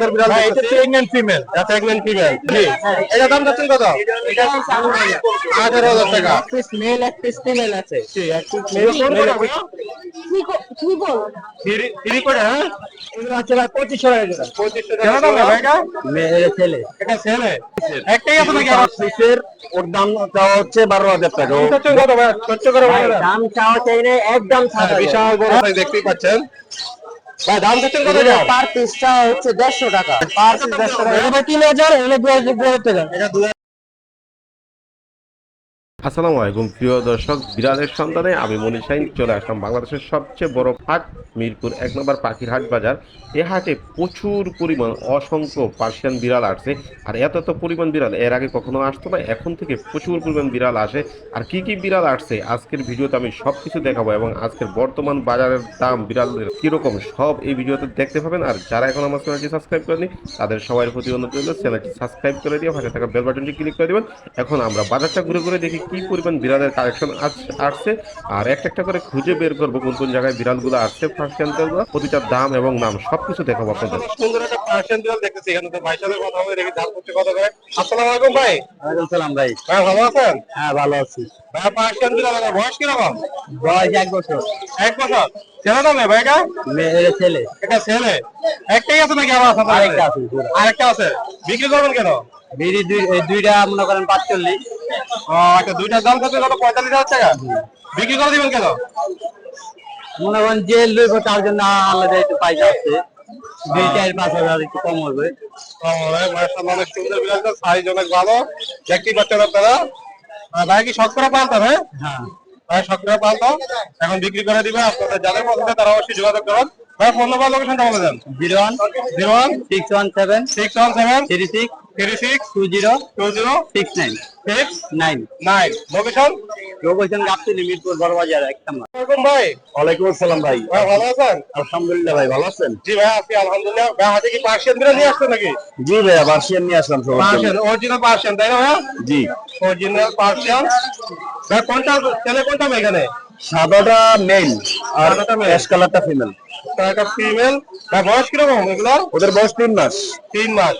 সুন্দর বিড়াল ভাই, এটা প্রেগনেন্ট ফিমেল প্রেগনেন্ট ফিমেল জি। এটা দাম কত? আঠারো হাজার টাকা। মেল এক পিস ফিমেল আছে। জি এক পিস মেল থ্রি থ্রি করে হ্যাঁ? এগুলো আছে ভাই পঁচিশশো টাকা জোড়া পঁচিশশো টাকা দাম এটা? মেয়ে ছেলে। এটা ছেলে? একটাই আছে নাকি আমার পিসের ওর দাম চাওয়া হচ্ছে বারো হাজার টাকা। বলে। দাম চাওয়া চাই না একদম হ্যাঁ, বিশাল বড় দেখতেই পাচ্ছেন। ভাই দাম কত পার পিসটা হচ্ছে দেড়শো টাকা। পার পিস দেড়শো টাকা। এটা তিন হাজার এগুলো দু হাজার টাকা। এটা দু আসসালামু আলাইকুম, প্রিয় দর্শক, বিড়ালের সন্ধানে আমি মনি সাইন চলে আসলাম বাংলাদেশের সবচেয়ে বড় হাট, মিরপুর এক নম্বর পাখির হাট বাজার। এ হাটে প্রচুর পরিমাণ অসংখ্য পার্সিয়ান বিড়াল আসছে, আর এত এত পরিমাণ বিড়াল এর আগে কখনো আসতো না, এখন থেকে প্রচুর পরিমাণ বিড়াল আসে। আর কি কি বিড়াল আসছে, আজকের ভিডিওতে আমি সব কিছু দেখাবো এবং আজকের বর্তমান বাজারের দাম, বিড়ালের কীরকম, সব এই ভিডিওতে দেখতে পাবেন। আর যারা এখন আমার চ্যানেলটি সাবস্ক্রাইব করেনি তাদের সবার প্রতি অনুরোধ চ্যানেলটি সাবস্ক্রাইব করে দিয়ে পাশে থাকা বেল বাটনটি ক্লিক করে দেবেন। এখন আমরা বাজারটা ঘুরে ঘুরে দেখি কি পরিমাণ বিড়ালের কালেকশন আসছে? আর একটা একটা করে খুঁজে বের করব কোন কোন জায়গায় বিড়ালগুলো আসছে ফার্স্ট প্রতিটার দাম এবং নাম সবকিছু দেখাবো আপনাদের। সুন্দর একটা বিড়াল দেখতেছি এখানে তো সাথে কথা বলে দাম করতে কত করে। আসসালামু আলাইকুম ভাই। ওয়ালাইকুম সালাম ভাই। ভাই ভালো আছেন? হ্যাঁ ভালো আছি। ভাই বিড়াল বয়স কীরকম? বয়স এক বছর। এক বছর। ছেলে না মেয়ে ভাই এটা? মেয়ে ছেলে। এটা ছেলে। একটাই আছে নাকি আমার সাথে আরেকটা আছে আরেকটা আছে। বিক্রি করবেন কেন? বিড়ি দুই দুইটা মনে করেন পাঁচচল্লিশ। আচ্ছা দুইটার দাম কত? কত? পঁয়তাল্লিশ হাজার টাকা? বিক্রি করে দিবেন কেন? মনে করেন যে লইব তার জন্য আলাদা একটু আছে। দুই চার পাঁচ হাজার একটু কম হবে। অনেক সুন্দর বিড়ালটা সাইজ অনেক ভালো। দেখতেই পাচ্ছেন আপনারা? আর ভাই কি শখ করে পালতেন হ্যাঁ? হ্যাঁ। ভাই শখ করে পালতো এখন বিক্রি করে দিবে আপনাদের যাদের পছন্দ তারা অবশ্যই যোগাযোগ করুন। ভাই ফোন নাম্বার লোকেশনটা বলে দেন। Zero one zero one six one seven six one seven three six three six two zero two zero six nine. Six nine. Nine. Location location গাপতি লিমিটপুর বড় বাজার এক নম্বর। ওয়ালাইকুম ভাই। ওয়ালাইকুম আসসালাম ভাই। ভাই ভালো আছেন? আলহামদুলিল্লাহ ভাই ভালো আছেন? জি ভাই আছি আলহামদুলিল্লাহ। ভাই হাতে কি পার্সিয়ান নিয়ে আসছেন নাকি? জি ভাইয়া বার্ষিয়ান নিয়ে আসলাম পার্সিয়ান অরিজিনাল পার্সিয়ান তাই না ভাই? জি। Original Persian. ভাই কোনটা ছেলে কোনটা এখানে? সাদাটা মেল আর। অ্যাশ কালারটা ফিমেল একটা ফিমেল ভাই বয়স কীরকম এগুলো? ওদের বয়স তিন মাস। তিন মাস।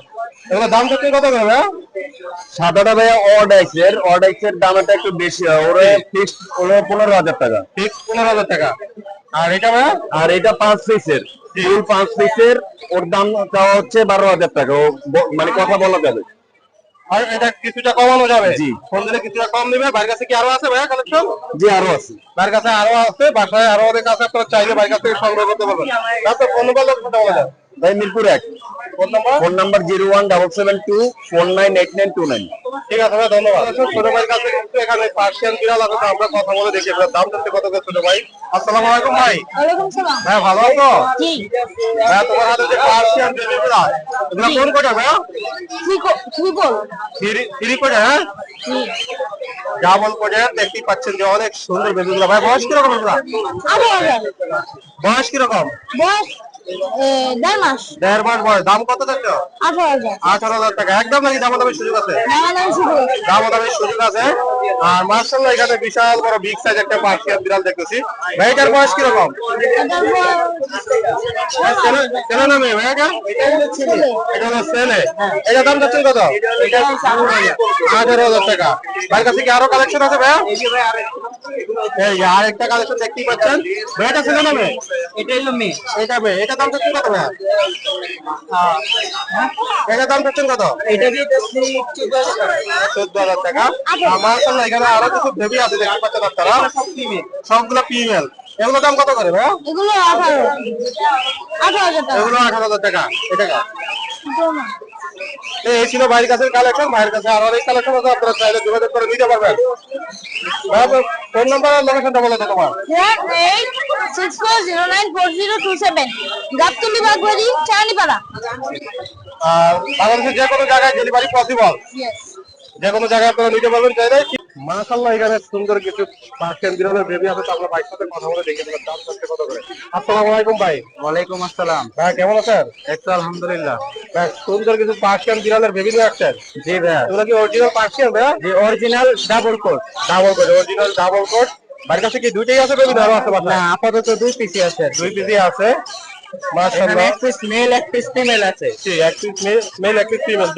এগুলো দাম কত কত করে ভাই? সাদাটা ভাইয়া অড দামটা একটু বেশি হয়। ওরা ফিক্সড ওরা পনেরো হাজার টাকা। পনেরো হাজার টাকা। আর এটা ভাই? আর এটা পাঁচ পিসের ফুল পাঁচ পিসের ওর দাম চাওয়া হচ্ছে বারো হাজার টাকা। ও মানে কথা বলা যাবে। আর এটা কিছুটা কমানো যাবে। জি। ফোন দিলে কিছুটা কম দিবে। বাড়ির কাছে কি আরও আছে ভাইয়া কালেকশন জি আরও আছে। বাড়ির কাছে আরও আছে বাসায় আরও অনেক আছে আপনারা চাইলে বাড়ির কাছ থেকে সংগ্রহ করতে পারবেন। তারপর ফোন নাম্বার বলে দেন ভাই মিরপুর এক। Phone number? Phone number zero one double seven two four nine eight nine two nine. ঠিক আছে ভাই ধন্যবাদ। ছোট ভাইয়ের কাছে কিন্তু এখানে পার্সিয়ান বিড়াল আছে আমরা কথা বলে দেখি দাম জানতে কত করে ছোট ভাই? আসসালামু আলাইকুম ভাই। ওয়ালাইকুম সালাম। ভাই ভালো আছো? জি। ভাই তোমার হাতে যে পার্সিয়ান বেবি বিড়াল এগুলো কোন কোটা ভাই? ট্রিপল থ্রি থ্রি কোটা হ্যাঁ? ডাবল কোটে দেখতেই পাচ্ছেন যে অনেক সুন্দর বেবি গুলো ভাই বয়স কীরকম এগুলা? বয়স কীরকম? বয়স দেড় মাস। দেড় মাস বয়স। দাম কত থাকতো আঠারো হাজার। আঠারো হাজার টাকা। একদম নাকি দাম দামের সুযোগ আছে? নানা নাম শুরু দাম দামের সুযোগ আছে। আর মার্শাল্লাহ এখানে বিশাল বড় বিগ সাইজ একটা পার্সিয়ান বিড়াল দেখতেছি। ভাইটার এটার বয়স ছেলে- ছেলে না মেয়ে? ভাইটা এটা হলো ছেলে। এটা দাম যাচ্ছে কত? আঠারো হাজার টাকা। ভাইয়ের কাছে কি আরও কালেকশন আছে ভাইয়া? এই যে আরেকটা কালেকশন দেখতেই পাচ্ছেন। ভাইটা ছেলে না মেয়ে? এটা হলো মেয়ে। এটা মেয়ে। এটা দাম কত ভাইয়া? এটা দাম যাচ্ছেন কত? চোদ্দ হাজার টাকা। আমার সামনে এখানে আরও কিছু বেবি আছে দেখতে পাচ্ছেন আপনারা। সবগুলো ফিমেল এগুলো দাম কত করে ভাইয়া? এগুলো আঠারো। আঠারো হাজার টাকা। এগুলো আঠারো হাজার টাকা। এটা। তো এই ছিল ভাইয়ের কাছে কালেকশন ভাইয়ের কাছে আর অনেক কালেকশন আছে আপনারা চাইলে যোগাযোগ করে নিতে পারবেন। ফোন নাম্বার আর লোকেশনটা বলে দাও তোমার। eight six four zero nine four zero Gabtali Bagbari আর বাংলাদেশের যে কোনো জায়গায় ডেলিভারি পসিবল. যে কোনো জায়গায় আপনারা নিতে পারবেন চাইলে মাশাআল্লাহ এখানে সুন্দর কিছু পার্সিয়ান বিড়ালের বেবি আছে তো আমরা ভাইয়ের সাথে কথা বলে দেখি দাম করতে কত করে। আসসালামু আলাইকুম ভাই। ওয়ালাইকুম আসসালাম। ভাই কেমন আছেন? একটু আলহামদুলিল্লাহ। ভাই সুন্দর কিছু পার্সিয়ান বিড়ালের বেবি নিয়ে আসছেন? জি ভাইয়া। এগুলো কি অরিজিনাল পার্সিয়ান ভাইয়া? জি original double coat double coat original double coat বাড়ির কাছে কি দুইটাই আছে বেবি না আপাতত দুই পিসি আছে। দুই পিসি আছে। মাশাআল্লাহ। এক পিস মেল এক পিস ফিমেল আছে। জি এক পিস মেল এক পিস ফিমেল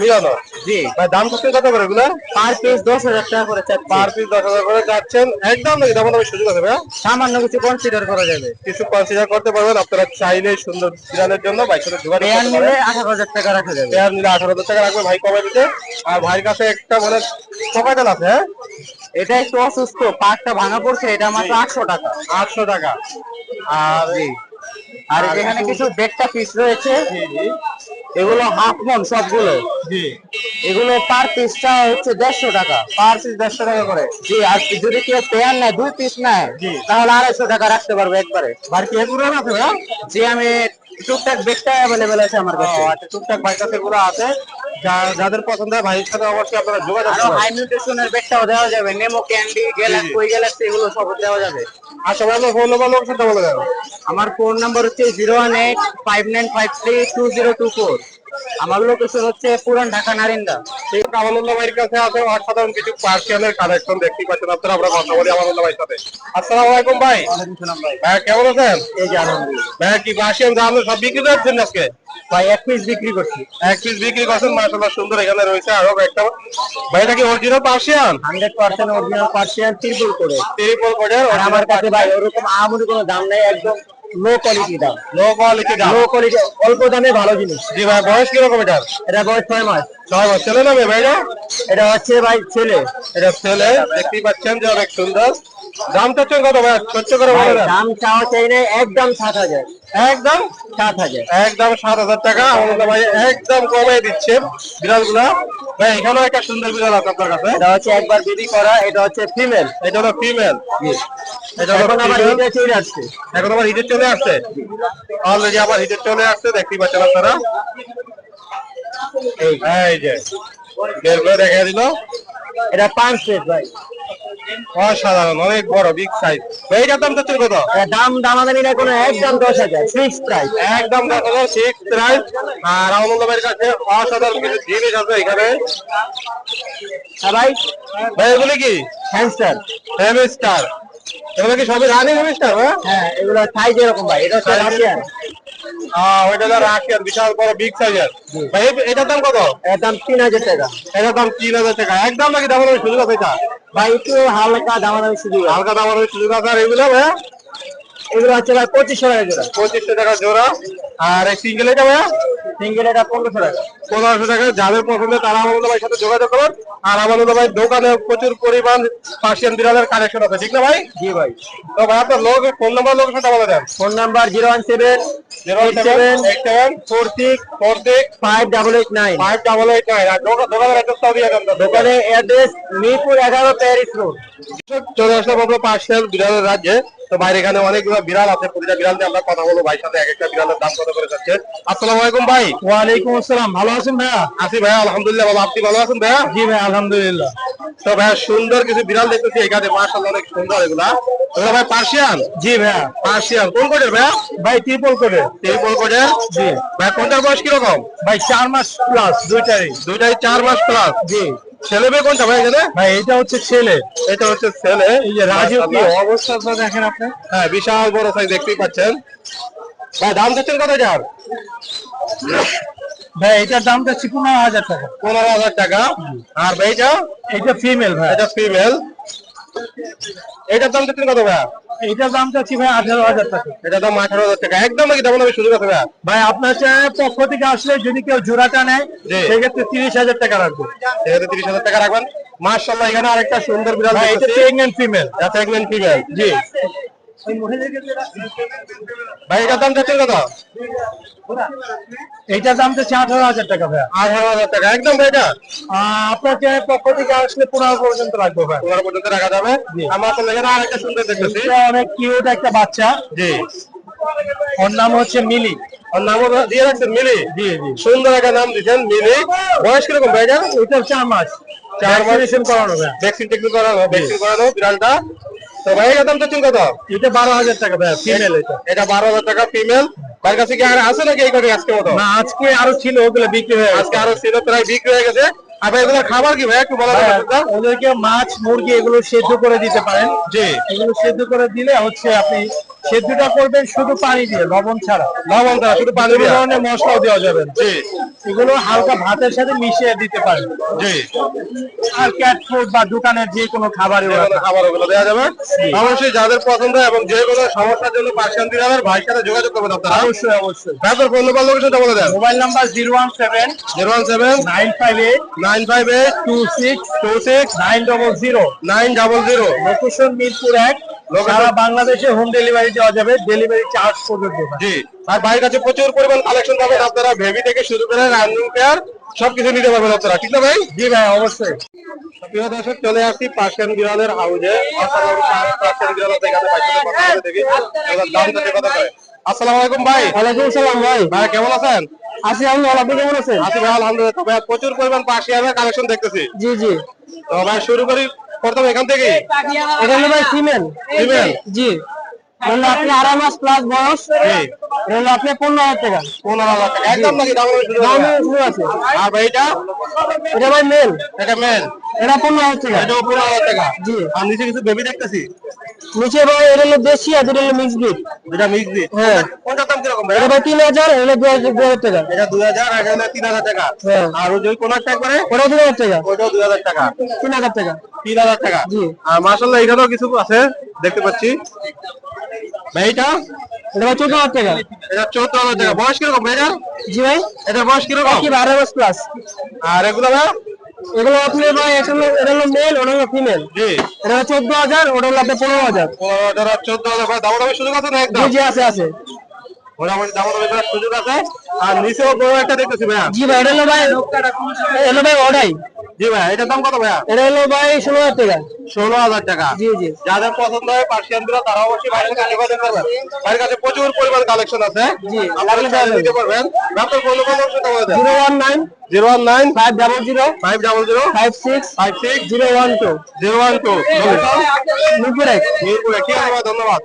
মিলানো জি। ভাই দাম কত করে এগুলা? পার পিস দশ হাজার টাকা করে চাচ্ছি। পার পিস দশ হাজার করে যাচ্ছেন একদম নাকি দাম দামের সুযোগ আছে সামান্য কিছু কনসিডার করা যাবে। কিছু কনসিডার করতে পারবেন। আপনারা চাইলে সুন্দর বিড়ালের জন্য ভাই সাথে যোগাযোগ করতে পারেন। আঠারো হাজার টাকা রাখা যাবে। পেয়ার নিলে আঠারো হাজার টাকা রাখবে ভাই কমাই দিতে। আর ভাইয়ের কাছে একটা মানে সকাইটাল আছে হ্যাঁ? এটা একটু অসুস্থ পাকটা ভাঙা পড়ছে এটা মাত্র আটশো টাকা। আটশো টাকা। আর আর এখানে কিছু দেড়টা পিস রয়েছে। এগুলো হাফ মন সবগুলো। জি। এগুলো পার পিসটা হচ্ছে দেড়শো টাকা। পার পিস দেড়শো টাকা করে। জি আর যদি কেউ পেয়ার নেয় দুই পিস নেয়। তাহলে আড়াইশো টাকা রাখতে পারবে একবারে। বাড়ি কি এগুলো রাখবে জি আমি টুকটাক বেগটা অ্যাভেলেবেল আছে আমার কাছে। আচ্ছা টুকটাক বাইক আছে এগুলো আছে। যাদের পছন্দ হয় ভাইয়ের সাথে অবশ্যই আপনারা যোগাযোগ করুন। হাই নিউট্রিশনের বেগটাও দেওয়া যাবে। নেমো ক্যান্ডি গ্যালাক্সি ওই গ্যালাক্সি এগুলো সব দেওয়া যাবে। আচ্ছা ভাই ফোন নম্বর সাথে বলে দাও আমার ফোন নাম্বার হচ্ছে zero one eight five nine five three two zero two four আমার লোকেশন হচ্ছে পুরান ঢাকা নারিন্দা। ঠিক আমানুল্লাহ ভাইয়ের কাছে আছে অসাধারণ কিছু পার্সিয়ানের কালেকশন দেখতে পাচ্ছেন আপনারা আমরা কথা বলি আমানুল্লাহ ভাইয়ের সাথে। আসসালামু আলাইকুম ভাই। ভাই। কেমন আছেন? এই যে আলহামদুলিল্লাহ। ভাই কি পার্সিয়ান জানো সব বিক্রি করছেন আজকে ভাই এক পিস বিক্রি করছি। এক পিস বিক্রি করছেন মাশাআল্লাহ সুন্দর এখানে রয়েছে আরও একটা। ভাই এটা কি original Persian hundred percent original Persian triple করে। ত্রিপল করে আর আমার কাছে ভাই ওরকম আহামরি কোনো দাম নেই একদম লো কোয়ালিটি দাম। লো কোয়ালিটি দাম। লো কোয়ালিটি অল্প দামে ভালো জিনিস। জি ভাই বয়স কীরকম এটার? এটা বয়স ছয় মাস। ছয় মাস। ছেলে নামে ভাইরা? এটা হচ্ছে ভাই ছেলে। এটা ছেলে। দেখতেই পাচ্ছেন যে অনেক সুন্দর। দাম চাচ্ছেন কত ভাই সহ্য করে বলে দাম চাওয়া চাই না একদম সাত হাজার। একদম? সাত হাজার। একদম সাত হাজার টাকা আমাদের ভাই একদম কমে দিচ্ছে বিড়ালগুলা ভাই এখানেও একটা সুন্দর বিড়াল আছে আপনার কাছে। এটা হচ্ছে একবার বিধি করা এটা হচ্ছে ফিমেল এটা হলো ফিমেল এটা হলো আবার female। চলে আসছে। এখন আবার হিটের চলে আসছে? অলরেডি আবার হিটের চলে আসছে দেখতেই পাচ্ছেন আপনারা। এই। এই যে বের করে দেখা দিল। এটা পাঁচ সেট ভাই। অসাধারণ অনেক বড় বিগ সাইজ এইটার দাম চাচ্ছেন কত? দাম না কোনো একদম দশ হাজার ফিক্স প্রাইস একদম দশ হাজার সিক্স প্রাইস আর কাছে অসাধারণ কিছু জিনিস আছে এখানে। ভাই। ভাই এগুলি কি? হ্যামস্টার হ্যামস্টার এগুলো কি সবই রানিং হ্যামস্টার হ্যাঁ? হ্যাঁ এগুলো সাইজ এরকম ভাই এটা হচ্ছে রাশিয়ান ওইটা হলো রাশিয়ান বিশাল বড় বিগ সাইজের ভাই এটার দাম কত? এর দাম তিন হাজার টাকা। এটার দাম তিন হাজার টাকা। একদম নাকি দাম সুযোগ আছে এটা? ভাই একটু হালকা দামাদামি শুধু হালকা দাম হবে সুযোগ আছে আর এগুলো ভাই এগুলো হচ্ছে ভাই পঁচিশশো টাকা জোড়া। পঁচিশশো টাকা জোড়া। আর এই সিঙ্গেল এটা ভাইয়া সিঙ্গেল এটা পনেরোশো টাকা। পনেরোশো টাকা যাদের পছন্দ তারা আমাদের ভাইয়ের সাথে যোগাযোগ করুন। আর আমাদের ভাই দোকানে প্রচুর পরিমাণ পার্সিয়ান বিড়ালের কালেকশন আছে ঠিক না ভাই? জি ভাই। তো ভাই আপনার লোক ফোন নাম্বার লোকেশনটা বলে দেন। Phone number zero one seven zero eight seven seven eight seven four six four six five double eight nine. Five double eight nine. আর দোকানের অ্যাড্রেসটাও দিয়ে দেন তো। দোকানে অ্যাড্রেস মিরপুর এগারো প্যারিস রোড। চলে আসলাম আমরা পার্সিয়ান বিড়ালের রাজ্যে। তো বাইরে এখানে অনেকগুলো বিড়াল আছে প্রতিটা বিড়াল নিয়ে আমরা কথা বলব। ভাইয়ের সাথে এক একটা বিড়ালের দাম কত করে যাচ্ছে। আসসালামু আলাইকুম ভাই। ওয়ালাইকুম আসসালাম। ভালো আছেন ভাইয়া? আছি ভাইয়া আলহামদুলিল্লাহ বাবা আপনি ভালো আছেন ভাইয়া? জি ভাই আলহামদুলিল্লাহ। তো ভাইয়া সুন্দর কিছু বিড়াল দেখতেছি এখানে। মার্শাল্লাহ অনেক সুন্দর এগুলা। এগুলো ভাই পার্সিয়ান? জি ভাইয়া। পার্সিয়ান। কোন কোটের ভাইয়া? ভাই ট্রিপল করে ত্রিপল কোটের জি। ভাই কোনটার বয়স কীরকম? ভাই চার মাস প্লাস দুইটাই দুইটাই চার মাস প্লাস জি। ছেলে মেয়ে কোনটা ভাই এখানে? ভাই এটা হচ্ছে ছেলে। এটা হচ্ছে ছেলে। এই যে রাজু কি অবস্থা তো দেখেন আপনি? হ্যাঁ বিশাল বড় সাইজ দেখতেই পাচ্ছেন। ভাই দাম দিচ্ছেন কত যার ভাই এটার দাম যাচ্ছে পনেরো হাজার টাকা। পনেরো হাজার টাকা। আর ভাইটা এটা? ফিমেল ভাই। এটা ফিমেল এটার দাম দিচ্ছেন কত ভাইয়া? এটার দাম চাচ্ছি ভাই আঠারো হাজার টাকা। এটার দাম আঠারো হাজার টাকা। একদম নাকি সুযোগ আছে ভাইয়া? ভাই আপনার পক্ষ থেকে আসলে যদি কেউ জোড়াটা নেয়। সেক্ষেত্রে তিরিশ হাজার টাকা রাখব। সেক্ষেত্রে তিরিশ হাজার টাকা রাখবেন। মার্শাল্লাহ এখানে আরেকটা সুন্দর বিড়াল এটা। প্রেগনেন্ট ফিমেল এটা প্রেগনেন্ট ফিমেল জি। ভাই এটার দাম চাচ্ছেন কত? এইটার দাম যাচ্ছে আঠারো হাজার টাকা ভাই আঠারো হাজার টাকা। একদম ভাইটা আপনার পক্ষ থেকে আসলে পনেরো পর্যন্ত রাখব ভাই। পনেরো পর্যন্ত রাখা যাবে। আমার তো এখানে আরেকটা সুন্দর দেখতেছি। অনেক কিউট একটা বাচ্চা। জি। ওর নাম হচ্ছে মিলি। ওর নামও দিয়ে রাখছেন মিলি? জি জি। সুন্দর একটা নাম দিচ্ছেন মিলি। বয়স কীরকম ভাইটা এটা? চার মাস। চার মাস। করানো ভ্যাকসিন করানো ভ্যাকসিন করানো বিড়ালটা। তো ভাই এটার দাম চাচ্ছেন কত? এটা বারো হাজার টাকা ভাই ফিমেল এটা। এটা বারো হাজার টাকা ফিমেল তার কাছে কি আর আছে নাকি এই কটি আজকে মতো? না আজকে আরও ছিল ওগুলো বিক্রি হয়ে আজকে আরও ছিল প্রায় বিক্রি হয়ে গেছে। আর ভাই এগুলো খাবার কি ভাই? একটু বলা যাবে ওদেরকে মাছ মুরগি এগুলো সেদ্ধ করে দিতে পারেন। জি। এগুলো সেদ্ধ করে দিলে হচ্ছে আপনি সেদ্ধটা করবেন শুধু পানি দিয়ে লবণ ছাড়া। লবণ দ্বারা শুধু পানি দিয়ে? ধরনের মশলাও দেওয়া যাবে। জি। এগুলো হালকা ভাতের সাথে মিশিয়ে দিতে পারেন। জি। আর ক্যাট ফুড বা দোকানের যে কোনো খাবারে খাবার ওগুলো দেওয়া যাবে। অবশ্যই যাদের পছন্দ এবং যে কোনো সমস্যার জন্য পার্সিয়ান বিড়ালের ভাইয়ের সাথে যোগাযোগ করবেন আপনারা। অবশ্যই অবশ্যই। ভাই আপনার ফোন নাম্বার লোকেশনটা বলে দেন। Mobile number zero one seven zero one seven nine five eight nine five eight two six two six nine double zero. Nine double zero. Location Mirpur এক। সারা বাংলাদেশে হোম ডেলিভারি দেওয়া যাবে। ডেলিভারি চার্জ পর্যন্ত। জি। আর ভাইয়ের কাছে প্রচুর পরিমাণ কালেকশন পাবেন আপনারা। বেবি থেকে শুরু করে রান্নিং কেয়ার সবকিছু নিতে পারবেন আপনারা। ঠিক না ভাই? জি ভাই অবশ্যই। প্রিয় দর্শক চলে আসছি পার্সিয়ান বিড়ালের হাউজে পার্সিয়ান বিড়াল এখানে দাম কথা কয় আসসালামু আলাইকুম ভাই। ওয়ালাইকুম সালাম ভাই। ভাই কেমন আছেন? আছি আমি আপনি কেমন আছেন? আছি ভাই আলহামদুলিল্লাহ। ভাই প্রচুর পরিমাণ পার্সিয়ানের কালেকশন দেখতেছি। জি জি। তো ভাই শুরু করি প্রথম এখান থেকে? এটা হলো ভাই ফিমেল Female? জি। হলো আপনি আড়াই মাস প্লাস বয়স জি। আপনি পনেরো হাজার টাকা। পনেরো হাজার টাকা। একদম নাকি দাম শুরু আছে আর ভাই এটা? এটা ভাই মেল এটা মেল এটা পনেরো হাজার টাকা। এটাও পনেরো হাজার টাকা। জি। আর নিচে কিছু বেবি দেখতেছি? নিচে ভাই এটা হলো দেশি আর এটা হলো মিক্স ব্রিড এটা মিক্স দিই হ্যাঁ। কোনটার দাম কীরকম ভাই? এটা ভাই তিন হাজার এটা হলো দু হাজার দু হাজার টাকা। এটা দুই হাজার আর এটা হলো তিন হাজার টাকা। হ্যাঁ। আর ওই যে কোন একটা করে ওটা তিন হাজার টাকা। ওইটাও দুই হাজার টাকা। তিন হাজার টাকা। তিন হাজার টাকা। জি। আর মার্শাল্লাহ এখানেও কিছু আছে দেখতে পাচ্ছি। ভাই এটা? এটা ভাই চোদ্দ হাজার টাকা। এটা চোদ্দ হাজার টাকা। বয়স কীরকম ভাই জি ভাই। এটা বয়স কীরকম? কি বারো মাস প্লাস আর এগুলো ভাই? এগুলো আপনি ভাই এটা হলো এটা হলো মেল ওটা হলো ফিমেল জি। এটা হলো চোদ্দ হাজার ওটা হলো আপনার পনেরো হাজার পনেরো হাজার আর চোদ্দ হাজার ভাই দাম দামি সুযোগ আছে না একদম? জি আছে আছে। মোটামুটি দাম দামি সুযোগ আছে। আর নিচেও বড় একটা দেখতেছি ভাই জি ভাই এটা হলো ভাই এটা ভাই ওটাই। জি ভাই এটার দাম কত ভাইয়া? এটা হলো ভাই ষোলো হাজার টাকা। ষোলো হাজার টাকা। জি জি। যাদের পছন্দ হয় পার্সিয়ান তারা অবশ্যই ভাইয়ের কাছে যোগাযোগ করবেন ভাইয়ের কাছে প্রচুর পরিমাণ কালেকশন আছে। জি, আপনারা নিতে পারবেন। আপনার ফোন নম্বর বলে দেন zero one nine. Zero one nine. Five double zero. Five double zero. Five six. Five six. Zero one two. Zero one two. Mirpur এক। মিরপুরে ঠিক আছে ভাই, ধন্যবাদ।